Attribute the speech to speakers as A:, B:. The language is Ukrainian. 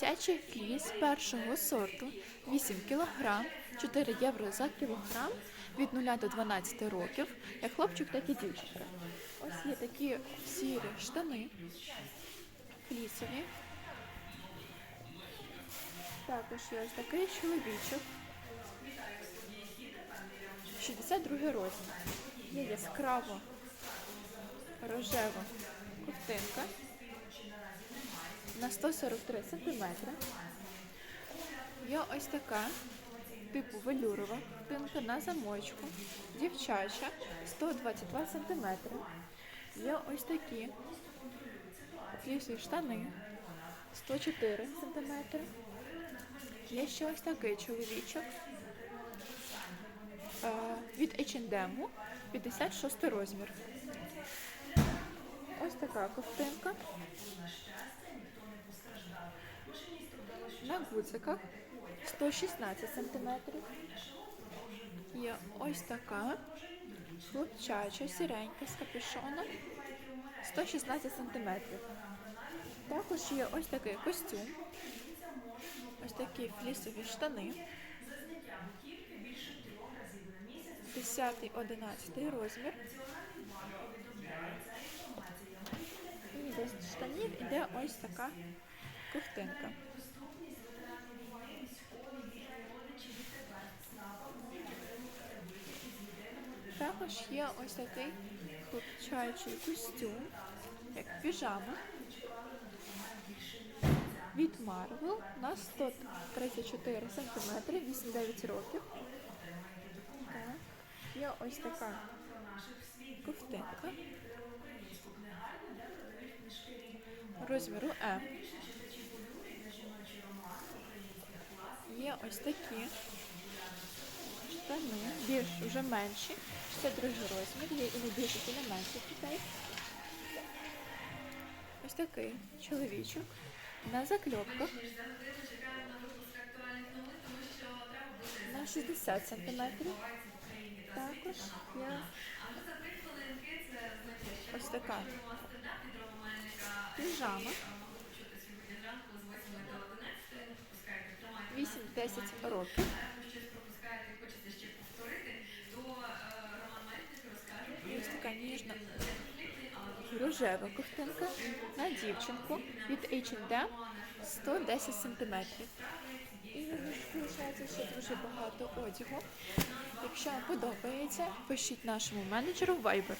A: Дитячий фліс першого сорту 8 кг, 4 євро за кілограм від 0 до 12 років, як хлопчик, так і дівчинка. Ось є такі сірі штани флісові. Також є ось такий чоловічок. 62 розмір. Є яскраво рожева ковтинка на 143 см. Є ось така типу велюрова ковтинка на замочку, дівчача 122 см. Є ось такі флісові штани 104 см. Є ще ось такий чоловічок е, від H&M 56 розмір. Ось така ковтинка. На гудзиках 116 см. Є ось така хлопчача, сіренька з капюшоном 116 см. Також є ось такий костюм, ось такі флісові штани. 10-11 розмір. І без штанів іде ось така ковтинка. Також є ось такий хлопчачий костюм, як піжама від Marvel на 134 см, 8-9 років. Так. Є ось така ковтинка розміру М. Є ось такі штани, більш вже менші, 62 розмір, є і не і не менших дітей. Ось такий чоловічок на закльопках на 60 сантиметрів. Також є ось така піжама. 8-10 років. Ось така ніжна рожева ковтинка на дівчинку від H&M 110 см. І залишається ще дуже багато одягу. Якщо вам подобається, пишіть нашому менеджеру Viber.